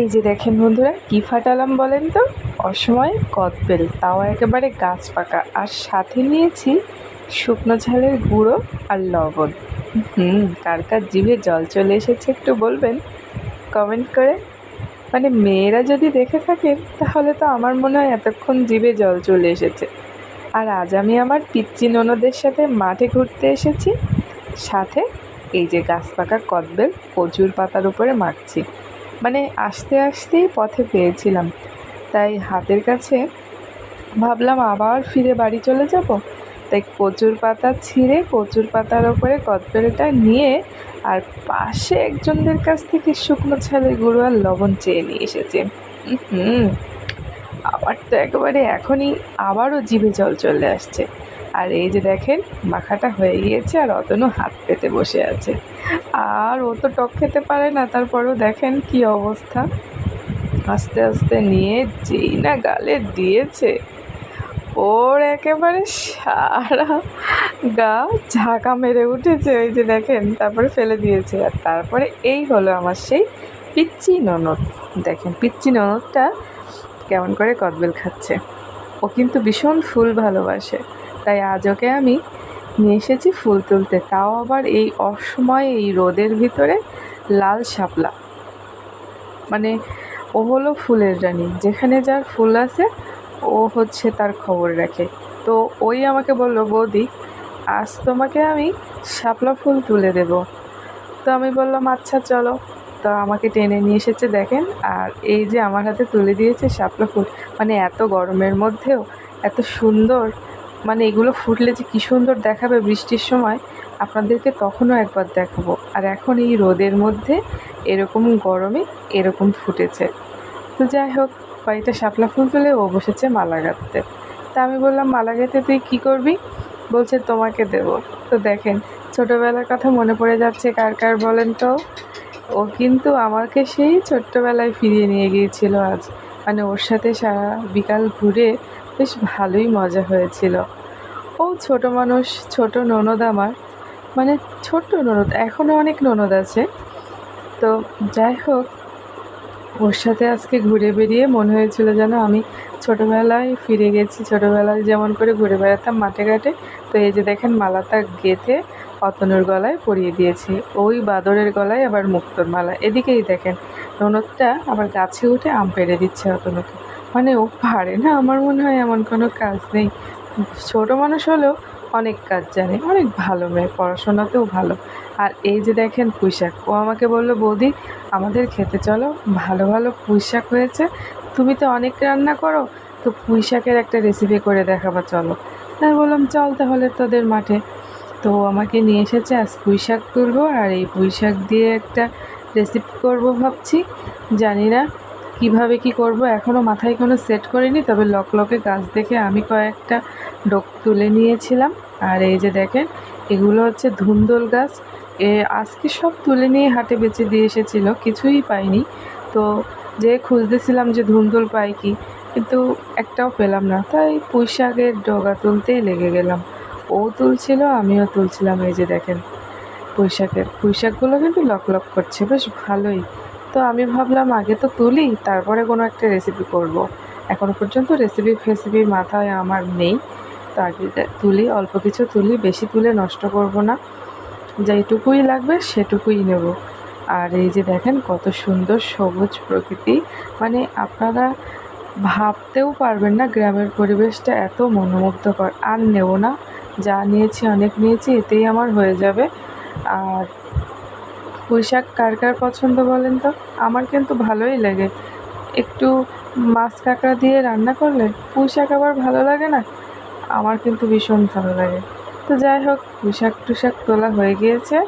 এই যে দেখেন বন্ধুরা, কি ফাটালাম বলেন তো? অসময়ে কদবেল, তাও একেবারে গাছ পাকা। আর সাথে নিয়েছি শুকনো ঝালের গুঁড়ো আর লবণ। হুম, কার কার জিভে জল চলে এসেছে একটু বলবেন? কমেন্ট করে। মানে মেয়েরা যদি দেখে থাকেন, তাহলে তো আমার মনে হয় এতক্ষণ জিভে জল চলে এসেছে। আর আজ আমি আমার পিচ্চি ননদের সাথে মাঠে ঘুরতে এসেছি। সাথে এই যে গাছ পাকা কদবেল, কচুর পাতার উপরে মাখছি। মানে আসতে আসতেই পথে পেয়েছিলাম। তাই হাতের কাছে ভাবলাম আবার ফিরে বাড়ি চলে যাব। তাই কচুর পাতা ছিঁড়ে কচুর পাতার ওপরে কদবেলটা নিয়ে আর পাশে একজনদের কাছ থেকে শুকনো ছালের গুঁড়ো আর লবণ চেয়ে নিয়ে এসেছে। হুম তো একেবারে এখনই আবারও জিভে জল চলে আসছে। আর এই যে দেখেন, মাখাটা হয়ে গিয়েছে আর অতনু হাত পেতে বসে আছে। আর ও তো টক খেতে পারে না, তারপরেও দেখেন কি অবস্থা। আস্তে আস্তে নিয়ে যেই না গালে দিয়েছে, ওর একেবারে সারা গা ঝাঁকা মেরে উঠেছে। ওই যে দেখেন, তারপরে ফেলে দিয়েছে। আর তারপরে এই হলো আমার সেই পিচ্চি ননদ। দেখেন, পিচ্চি ননদটা কেমন করে কদবেল খাচ্ছে। ও কিন্তু ভীষণ ফুল ভালোবাসে। তাই আজ ওকে আমি নিয়ে এসেছি ফুল তুলতে। তাও আবার এই অসময়ে, এই রোদের ভিতরে লাল শাপলা। মানে ও হলো ফুলের রানী। যেখানে যার ফুল আছে, ও হচ্ছে তার খবর রাখে। তো ওই আমাকে বলল, বৌদি, আজ তোমাকে আমি শাপলা ফুল তুলে দেব। তো আমি বললাম আচ্ছা চলো। তো আমাকে টেনে নিয়ে এসেছে, দেখেন। আর এই যে আমার হাতে তুলে দিয়েছে শাপলা ফুল মানে এত গরমের মধ্যেও, এত সুন্দর মানে এগুলো ফুটলে যে কী সুন্দর দেখাবে বৃষ্টির সময়, আপনাদেরকে তখনও একবার দেখাবো। আর এখন এই রোদের মধ্যে এরকম গরমে এরকম ফুটেছে। তো যাই হোক কয়েকটা শাপলা ফুল তুলে ও বসেছে মালা গাঁথতে। তা আমি বললাম, মালা গেঁথে তুই কী করবি? বলছে, তোমাকে দেব। তো দেখেন, ছোটোবেলার কথা মনে পড়ে যাচ্ছে কার কার বলেন তো? ও কিন্তু আমাকে সেই ছোট্টবেলায় ফিরিয়ে নিয়ে গিয়েছিল আজ। মানে ওর সাথে সারা বিকাল ঘুরে বেশ ভালোই মজা হয়েছিল। ও ছোট মানুষ, ছোট ননদ আমার মানে ছোট্ট ননদ এখনও অনেক ননদ আছে। তো যাই হোক, ওর সাথে আজকে ঘুরে বেরিয়ে মনে হয়েছিল যেন আমি ছোটোবেলায় ফিরে গেছি, ছোটোবেলায় যেমন করে ঘুরে বেড়াতাম মাঠে ঘাটে। তো এই যে দেখেন মালাটা গেঁথে অতনুর গলায় পরিয়ে দিয়েছি। ওই বাদরের গলায় আবার মুক্তোর মালা। এদিকেই দেখেন, ননদটা আবার গাছে উঠে আম পেড়ে দিচ্ছে অতনুকে। মানে ও পারে না, আমার মনে হয় এমন কোনো কাজ নেই। ছোটো মানুষ হলেও অনেক কাজ জানে, অনেক ভালো মেয়ে, পড়াশোনাতেও ভালো। আর এই যে দেখেন পুঁইশাক, ও আমাকে বলল, বৌদি, আমাদের খেতে চলো, ভালো ভালো পুঁইশাক হয়েছে। তুমি তো অনেক রান্না করো, তো পুঁইশাকের একটা রেসিপি করে দেখাবা, চলো। তাই বললাম, চল তাহলে তোদের মাঠে। তো আমাকে নিয়ে এসেছে, আজ পুঁই শাক তুলবো, আর এই পুঁই শাক দিয়ে একটা রেসিপি করব ভাবছি, জানি না। কীভাবে কি করব? এখনও মাথায় কোনো সেট করিনি, তবে লকলকে গাছ দেখে আমি কয়েকটা ডোক তুলে নিয়েছিলাম। আর এই যে দেখেন, এগুলো হচ্ছে ধুন্দল গাছ। এ, আজকে সব তুলে নিয়ে হাটে বেঁচে দিয়ে এসেছিল, কিছুই পাইনি। তো যে খুঁজতেছিলাম যে ধুন্দল পাই কি, কিন্তু একটাও পেলাম না। তাই পুঁই শাকের ডগা তুলতেই লেগে গেলাম। ও তুলছিল, আমিও তুলছিলাম, এই যে দেখেন পুঁই শাকের পুঁই শাকগুলো কিন্তু লক লক করছে, বেশ ভালোই। তো আমি ভাবলাম আগে তো তুলি, তারপরে কোনো একটা রেসিপি করব। এখনও পর্যন্ত রেসিপি ফেসিপি মাথায় আমার নেই। তো আগে তুলি, অল্প কিছু তুলি, বেশি তুলে নষ্ট করব না। যেটুকুই লাগবে সেটুকুই নেব। আর এই যে দেখেন কত সুন্দর সবুজ প্রকৃতি। মানে আপনারা ভাবতেও পারবেন না গ্রামের পরিবেশটা এত মনোমুগ্ধকর। আর নেব না। যা নিয়েছি, অনেক নিয়েছি, এতেই আমার হয়ে যাবে। আর পুঁই শাক কার কার পছন্দ বলেন তো? আমার কিন্তু ভালোই লাগে। একটু মাছ কাঁকড়া দিয়ে রান্না করলে পুঁই শাক আবার ভালো লাগে না? আমার কিন্তু ভীষণ ভালো লাগে। তো যাই হোক পুঁই শাক টুশাক তোলা হয়ে গিয়েছে।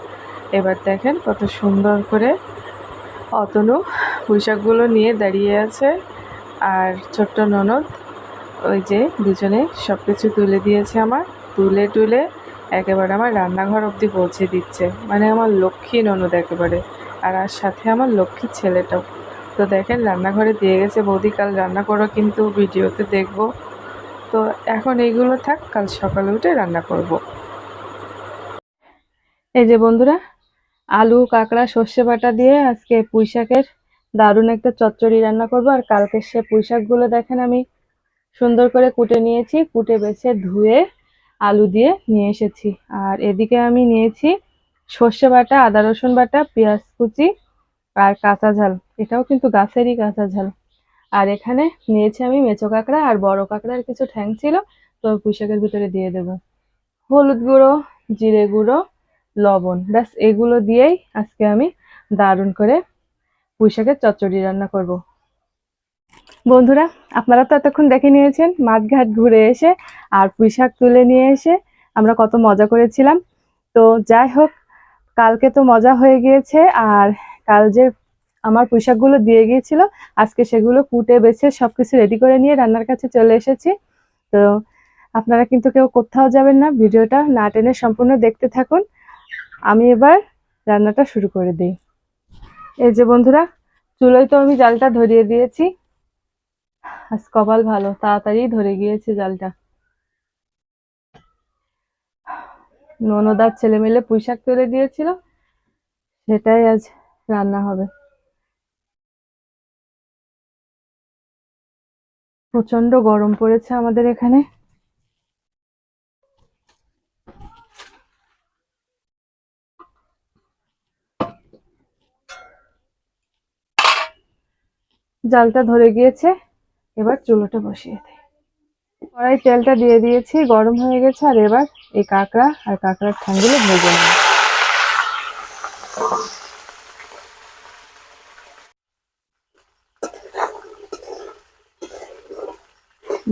এবার দেখেন কত সুন্দর করে অতনু পুঁই শাকগুলো নিয়ে দাঁড়িয়ে আছে। আর ছোট্ট ননদ, ওই যে দুজনে সব কিছু তুলে দিয়েছে আমার। তুলে টুলে একেবারে আমার রান্নাঘর অবধি পৌঁছে দিচ্ছে। মানে আমার লক্ষ্মী ননদ একেবারে। আর আর সাথে আমার লক্ষ্মীর ছেলেটাও। তো দেখেন, রান্নাঘরে দিয়ে গেছে বৌদি, কাল রান্না করো কিন্তু ভিডিওতে দেখব। তো এখন এইগুলো থাক, কাল সকালে উঠে রান্না করব। এই যে বন্ধুরা, আলু, কাঁকড়া, সর্ষে বাটা দিয়ে আজকে পুঁই শাকের দারুণ একটা চচ্চড়ি রান্না করব। আর কালকে সে পুঁই শাকগুলো দেখেন আমি সুন্দর করে কুটে নিয়েছি, কুটে বেছে ধুয়ে আলু দিয়ে নিয়ে এসেছি। আর এদিকে আমি নিয়েছি সর্ষে বাটা, আদা রসুন বাটা, পেঁয়াজ কুচি আর কাঁচা ঝাল। এটাও কিন্তু গাছেরই কাঁচা ঝাল। আর এখানে নিয়েছি আমি মেচো কাঁকড়া আর বড় কাঁকড়ার কিছু ঠ্যাং ছিল, তো পুঁই শাকের ভিতরে দিয়ে দেবো। হলুদ গুঁড়ো, জিরে গুঁড়ো, লবণ, ব্যাস এগুলো দিয়েই আজকে আমি দারুণ করে পুঁই শাকের চচ্চড়ি রান্না করব। বন্ধুরা, আপনারা তো এতক্ষণ দেখে নিয়েছেন, মাঠঘাট ঘুরে এসে আর পুঁই শাক তুলে নিয়ে এসে আমরা কত মজা করেছিলাম। তো যাই হোক, কালকে তো মজা হয়ে গিয়েছে আর কাল যে আমার পুঁই শাকগুলো দিয়ে গিয়েছিল, আজকে সেগুলো কুটে, বেছে সব কিছু রেডি করে নিয়ে রান্নার কাছে চলে এসেছি। তো আপনারা কিন্তু কেউ কোথাও যাবেন না, ভিডিওটা না টেনে সম্পূর্ণ দেখতে থাকুন। আমি এবার রান্নাটা শুরু করে দিই। এই যে বন্ধুরা, চুলোয় তো আমি জালটা ধরিয়ে দিয়েছি। আজ কপাল ভালো তাড়াতাড়ি ধরে গিয়েছে জালটা। ননদার ছেলে মেলে পুঁই শাক তুলে দিয়েছিল, সেটাই আজ রান্না হবে। প্রচণ্ড গরম পড়েছে আমাদের এখানে। জালটা ধরে গিয়েছে। এবার চুলোটা বসিয়ে দিই। কড়াই তেলটা দিয়ে দিয়েছি, গরম হয়ে গেছে, আর এবার এই কাঁকড়া আর কাঁকড়ার ঠ্যাংগুলো ভেজে নেব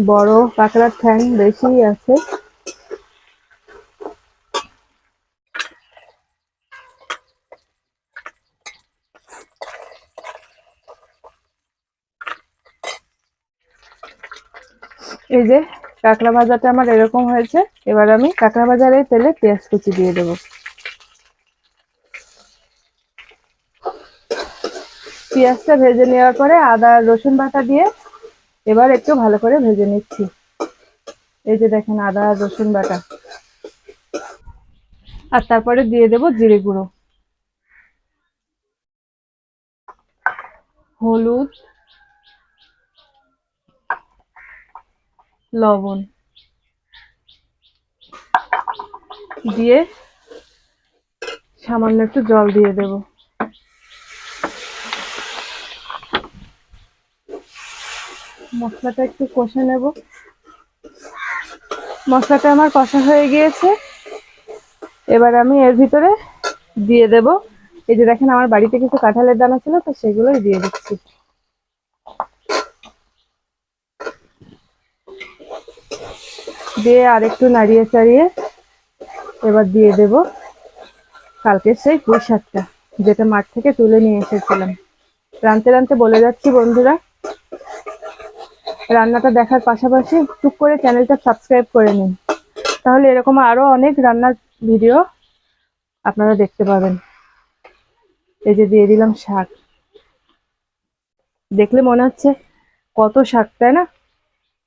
বড় কাঁকড়ার ঠ্যাং বেশি আছে। এই যে কাঁকড়া ভাজাটা আমার এরকম হয়েছে। এবার আমি কাঁকড়া ভাজার এই তেলে পেঁয়াজ কুচি দিয়ে দেবো। পেঁয়াজটা ভেজে নেওয়ার পরে আদা, রসুন বাটা দিয়ে এবার একটু ভালো করে ভেজে নিচ্ছি। এই যে দেখেন আদা রসুন বাটা। আর তারপরে দিয়ে দেব জিরে গুঁড়ো। হলুদ লবণ দিয়ে সামান্য একটু জল দিয়ে দেব। মশলাটা একটু কষে নেব। মশলাটা আমার কষা হয়ে গিয়েছে। এবার আমি এর ভিতরে দিয়ে দেব। এই যে দেখেন, আমার বাড়িতে কিছু কাঁঠালের দানা ছিল, তো সেগুলোই দিয়ে দিচ্ছি। দিয়ে আরেকটু নাড়িয়ে চাড়িয়ে এবার দিয়ে দেব। কালকে সেই পুঁই শাকটা, যেটা মাঠ থেকে তুলে নিয়ে এসেছিলাম। রানতে রানতে বলে যাচ্ছি বন্ধুরা। রান্নাটা দেখার পাশাপাশি টুক করে চ্যানেলটা সাবস্ক্রাইব করে নিন। তাহলে এরকম আরও অনেক রান্নার ভিডিও আপনারা দেখতে পাবেন। এই যে দিয়ে দিলাম শাক। দেখলে মনে হচ্ছে কত শাক, তাই না?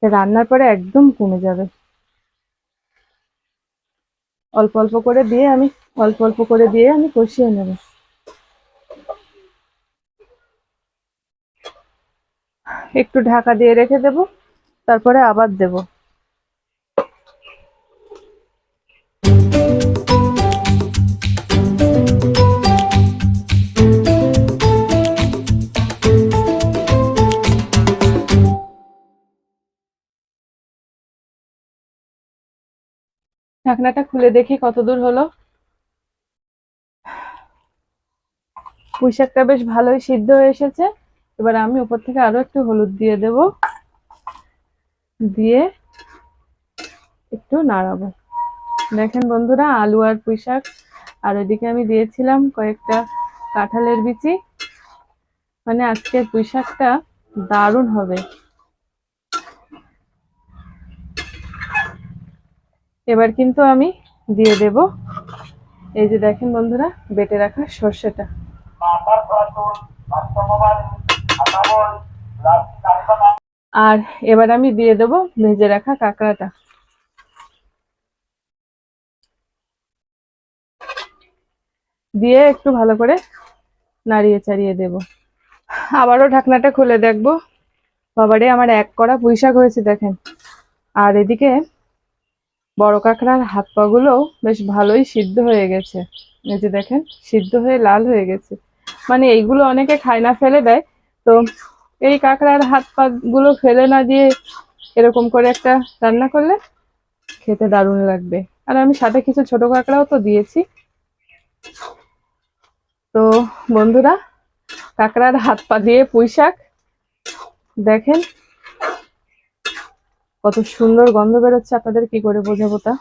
রান্নার পরে একদম কমে যাবে। অল্প অল্প করে দিয়ে আমি, অল্প অল্প করে দিয়ে আমি কষিয়ে নেব। একটু ঢাকা দিয়ে রেখে দেব, তারপরে আবার দেব। ঢাকনাটা খুলে দেখি কত দূর হলো। পুঁই শাকটা বেশ ভালোই সিদ্ধ হয়ে এসেছে। এবার আমি উপর থেকে আরও একটু হলুদ দিয়ে দেব। দিয়ে একটু নাড়াবো। দেখেন বন্ধুরা, আলু আর পুঁই শাক আর ওইদিকে আমি দিয়েছিলাম কয়েকটা কাঁঠালের বিচি। মানে আজকের পুঁই শাকটা দারুণ হবে। এবার কিন্তু আমি দিয়ে দেব। এই যে দেখেন বন্ধুরা, বেটে রাখা সর্ষেটা। আর এবার আমি দিয়ে দেব ভেজে রাখা কাঁকড়াটা। দিয়ে একটু ভালো করে নাড়িয়ে চাড়িয়ে দেব। আবারও ঢাকনাটা খুলে দেখব। বাবারে, আমার এক কড়া পুঁই শাক হয়েছে দেখেন। আর এদিকে বড় কাঁকড়ার হাত পাগুলো বেশ ভালোই সিদ্ধ হয়ে গেছে। এই যে দেখেন, সিদ্ধ হয়ে লাল হয়ে গেছে। মানে এইগুলো অনেকে খায় না, ফেলে দেয়। তো এই কাঁকড়ার হাত পাগুলো ফেলে না দিয়ে এরকম করে একটা রান্না করলে খেতে দারুণ লাগবে। আর আমি সাথে কিছু ছোট কাঁকড়াও তো দিয়েছি। তো বন্ধুরা, কাঁকড়ার হাত পা দিয়ে পুঁই শাক দেখেন কত সুন্দর গন্ধ বেরোচ্ছে, আপনাদের কি করে বোঝাবো তা?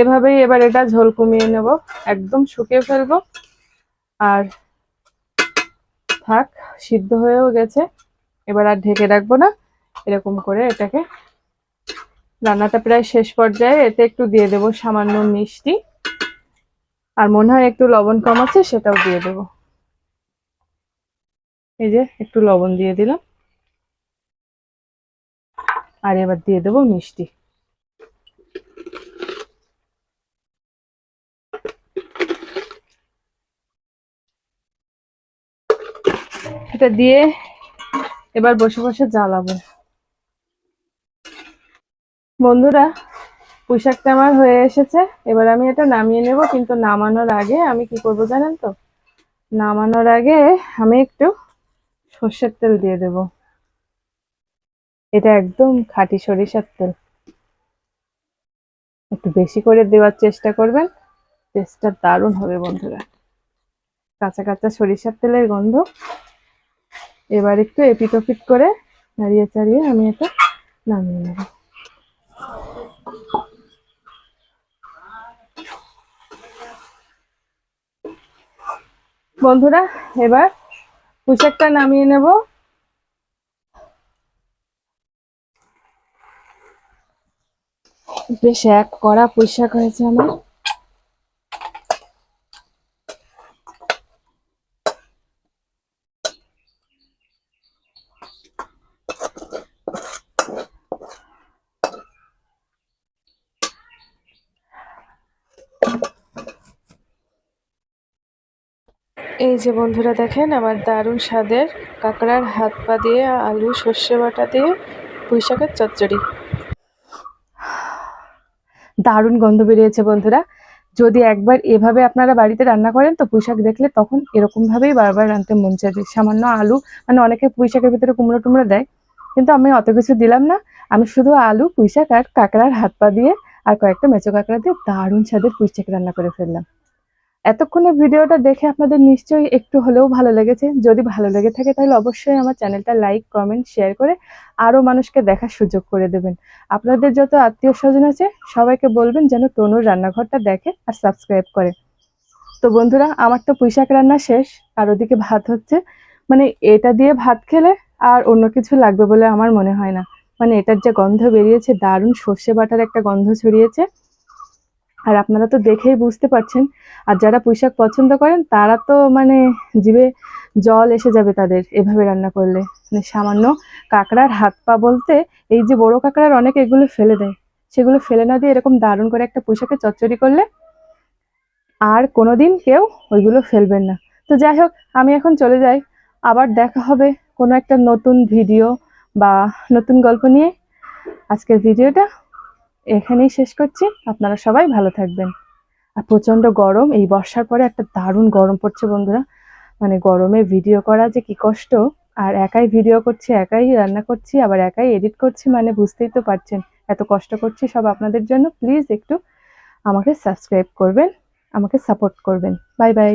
এভাবেই এবার এটা ঝোল কমিয়ে নেব, একদম শুকিয়ে ফেলব। আর থাক, সিদ্ধ হয়েও গেছে। এবার আর ঢেকে রাখব না, এরকম করে এটাকে। রান্নাটা প্রায় শেষ পর্যায়ে, এতে একটু দিয়ে দেবো সামান্য মিষ্টি। আর মনে হয় একটু লবণ কম আছে, সেটাও দিয়ে দেবো। এই যে একটু লবণ দিয়ে দিলাম। আর এবার দিয়ে দেবো মিষ্টি। এটা দিয়ে এবার বসে বসে জ্বালাবো। বন্ধুরা, পুঁইশাকটা আমার হয়ে এসেছে। এবার আমি এটা নামিয়ে নেব, কিন্তু নামানোর আগে আমি কি করব জানেন তো? নামানোর আগে আমি একটু সর্ষের তেল দিয়ে দেব। এটা একদম খাঁটি সরিষার তেল। একটু বেশি করে দেওয়ার চেষ্টা করবেন, টেস্টটা দারুণ হবে বন্ধুরা। কাঁচা কাঁচা সরিষার তেলের গন্ধ। এবার একটু এপিট ওপিট করে নাড়িয়ে চাড়িয়ে আমি এটা নামিয়ে নেব। বন্ধুরা, এবার পুঁশাকটা নামিয়ে নেব। বেশ এক কড়া পোশাক হয়েছে আমার। এই যে বন্ধুরা দেখেন, আমার দারুণ স্বাদের কাঁকড়ার হাত পা দিয়ে, আলু, সর্ষে বাটা দিয়ে পুঁই শাকের চচ্চড়ি। দারুণ গন্ধ বেরিয়েছে বন্ধুরা। যদি একবার এভাবে আপনারা বাড়িতে রান্না করেন, তো পুঁইশাক দেখলে তখন এরকম ভাবেই বারবার রাঁধতে মন চাইবে। সামান্য আলু মানে অনেকে পুঁইশাকের ভিতরে কুমড়ো টুমড়ো দেয়, কিন্তু আমি অত কিছু দিলাম না। আমি শুধু আলু, পুঁইশাক আর কাঁকড়ার হাত পা দিয়ে আর কয়েকটা মেচো কাঁকড়া দিয়ে দারুণ স্বাদের পুঁইশাক রান্না করে ফেললাম। এতক্ষণে ভিডিওটা দেখে আপনাদের নিশ্চয়ই একটু হলেও ভালো লেগেছে। যদি ভালো লেগে থাকে তাহলে অবশ্যই আমার চ্যানেলটা লাইক, কমেন্ট, শেয়ার করে আরও মানুষকে দেখার সুযোগ করে দেবেন। আপনাদের যত আত্মীয় স্বজন আছে, সবাইকে বলবেন যেন তনুর রান্নাঘরটা দেখে আর সাবস্ক্রাইব করে। তো বন্ধুরা, আমার তো পুঁইশাক রান্না শেষ, আর ওদিকে ভাত হচ্ছে। মানে এটা দিয়ে ভাত খেলে আর অন্য কিছু লাগবে বলে আমার মনে হয় না। মানে এটার যে গন্ধ বেরিয়েছে, দারুণ সর্ষে বাটার একটা গন্ধ ছড়িয়েছে। আর আপনারা তো দেখেই বুঝতে পারছেন। আর যারা পুঁইশাক পছন্দ করেন, তারা তো মানে জিভে জল এসে যাবে তাদের এভাবে রান্না করলে। মানে সামান্য কাঁকড়ার হাত পা বলতে, এই যে বড় কাঁকড়ার অনেক এগুলো ফেলে দেয়। সেগুলো ফেলে না দিয়ে এরকম দারুণ করে একটা পুঁইশাকের চচ্চড়ি করলে আর কোনোদিন কেউ ওইগুলো ফেলবেন না। তো যাই হোক, আমি এখন চলে যাই। আবার দেখা হবে কোনো একটা নতুন ভিডিও বা নতুন গল্প নিয়ে। আজকের ভিডিওটা এখানেই শেষ করছি। আপনারা সবাই ভালো থাকবেন। আর প্রচণ্ড গরম, এই বর্ষার পরে একটা দারুণ গরম পড়ছে বন্ধুরা। মানে গরমে ভিডিও করা যে কি কষ্ট। আর একাই ভিডিও করছি, একাই রান্না করছি, আবার একাই এডিট করছি মানে বুঝতেই তো পারছেন। এত কষ্ট করছি সব আপনাদের জন্য। প্লিজ একটু আমাকে সাবস্ক্রাইব করবেন, আমাকে সাপোর্ট করবেন। Bye bye